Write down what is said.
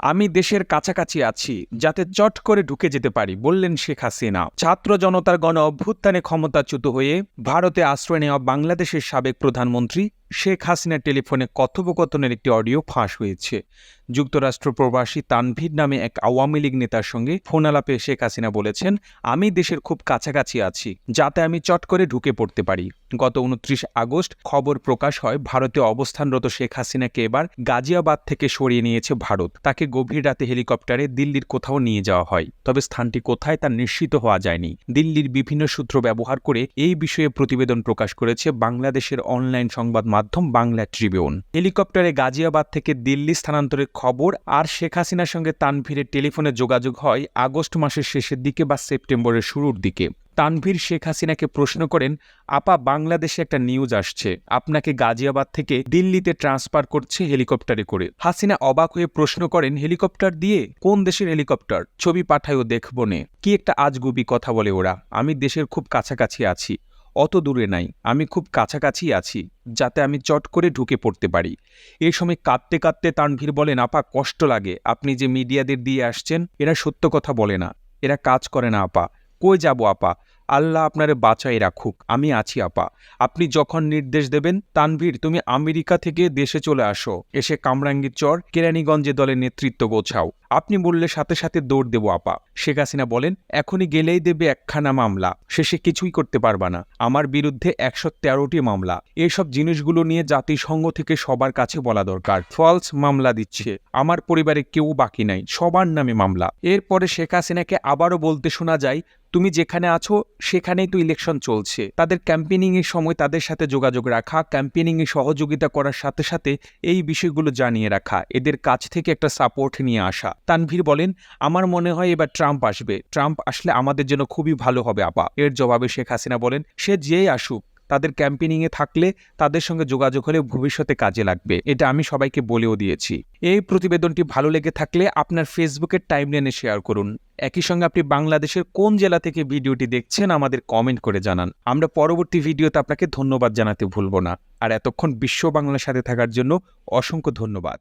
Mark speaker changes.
Speaker 1: আমি দেশের কাছাকাছি আছি, যাতে চট করে ঢুকে যেতে পারি, বললেন শেখ হাসিনা। ছাত্র জনতার গণ অভ্যুত্থানে ক্ষমতাচ্যুত হয়ে ভারতে আশ্রয় নেওয়া বাংলাদেশের সাবেক প্রধানমন্ত্রী শেখ হাসিনার টেলিফোনে কথোপকথনের একটি অডিও ফাঁস হয়েছে। যুক্তরাষ্ট্র প্রবাসী তানভীর নামে এক আওয়ামী লীগ নেতার সঙ্গে ফোন আলাপে শেখ হাসিনা বলেছেন, আমি দেশের খুব কাছাকাছি আছি, যাতে আমি চট করে ঢুকে পড়তে পারি। গত উনত্রিশ আগস্ট খবর প্রকাশ হয়, ভারতে অবস্থানরত শেখ হাসিনাকে এবার গাজিয়াবাদ থেকে সরিয়ে নিয়েছে ভারত। তাকে গভীর রাতে হেলিকপ্টারে দিল্লির কোথাও নিয়ে যাওয়া হয়। তবে স্থানটি কোথায় তা নিশ্চিত হওয়া যায়নি। দিল্লির বিভিন্ন সূত্র ব্যবহার করে এই বিষয়ে প্রতিবেদন প্রকাশ করেছে বাংলাদেশের অনলাইন সংবাদ মাধ্যম বাংলা ট্রিবিউন। হেলিকপ্টারে গাজিয়াবাদ থেকে দিল্লি স্থানান্তরের খবর আর শেখ হাসিনার সঙ্গে তানভীরের টেলিফোনে যোগাযোগ হয় আগস্ট মাসের শেষের দিকে বা সেপ্টেম্বরের শুরুর দিকে। তানভীর শেখ হাসিনাকে প্রশ্ন করেন, আপা, বাংলাদেশে একটা নিউজ আসছে। আপনাকে গাজিয়াবাদ থেকে দিল্লিতে ট্রান্সফার করছে হেলিকপ্টারে করে। হাসিনা অবাক হয়ে প্রশ্ন করেন, হেলিকপ্টার দিয়ে? কোন দেশের হেলিকপ্টার? ছবি পাঠায়ও দেখব নে। কি একটা আজগুবি কথা বলে ওরা। আমি দেশের খুব কাছাকাছি আছি। অত দূরে নাই, আমি খুব কাছাকাছি আছি, যাতে আমি চট করে ঢুকে পড়তে পারি। এ সময় কাঁদতে কাঁদতে তানভীর বলেন, আপা, কষ্ট লাগে, আপনি যে মিডিয়াদের দিয়ে আসছেন, এরা সত্য কথা বলে না, এরা কাজ করে না আপা। কই যাব আপা? আল্লাহ আপনারে বাঁচাই রাখুক। আমি আছি, আপা। আপনি যখন নির্দেশ দেবেন, তানভীর, তুমি আমেরিকা থেকে দেশে চলে আসো। এসে কামরাঙ্গীর চর, কেরানীগঞ্জে দলের নেতৃত্ব গোছাও। আপনি বললে সাথে সাথে দৌড় দেবো, আপা। শেখ হাসিনা বলেন, এখনই গেলেই দেবে একখানা মামলা। শেষে কিছুই করতে পারবা না। আমার বিরুদ্ধে একশো তেরোটি মামলা। এইসব জিনিসগুলো নিয়ে জাতিসংঘ থেকে সবার কাছে বলা দরকার। ফলস মামলা দিচ্ছে। আমার পরিবারে কেউ বাকি নাই। সবার নামে মামলা। এরপরে শেখ হাসিনাকে আবারও বলতে শোনা যায় তুমি যেখানে আছো, সেখানেই তো ইলেকশন চলছে। তাদের ক্যাম্পেনিংয়ের সময় তাদের সাথে যোগাযোগ রাখা ক্যাম্পেনিংয়ে সহযোগিতা করার সাথে সাথে এই বিষয়গুলো জানিয়ে রাখা, এদের কাছ থেকে একটা সাপোর্ট নিয়ে আসা। তানভীর বলেন, আমার মনে হয় এবার ট্রাম্প আসবে। ট্রাম্প আসলে আমাদের জন্য খুবই ভালো হবে, আপা। এর জবাবে শেখ হাসিনা বলেন, সে যেই আসুক তাদের ক্যাম্পেনিংয়ে থাকলে তাদের সঙ্গে যোগাযোগ হলে ভবিষ্যতে কাজে লাগবে। এটা আমি সবাইকে বলেও দিয়েছি। এই প্রতিবেদনটি ভালো লেগে থাকলে আপনার ফেসবুকের টাইমলাইনে শেয়ার করুন। একই সঙ্গে আপনি বাংলাদেশের কোন জেলা থেকে ভিডিওটি দেখছেন আমাদের কমেন্ট করে জানান। আমরা পরবর্তী ভিডিওতে আপনাকে ধন্যবাদ জানাতে ভুলব না। আর এতক্ষণ বিশ্ব বাংলার সাথে থাকার জন্য অসংখ্য ধন্যবাদ।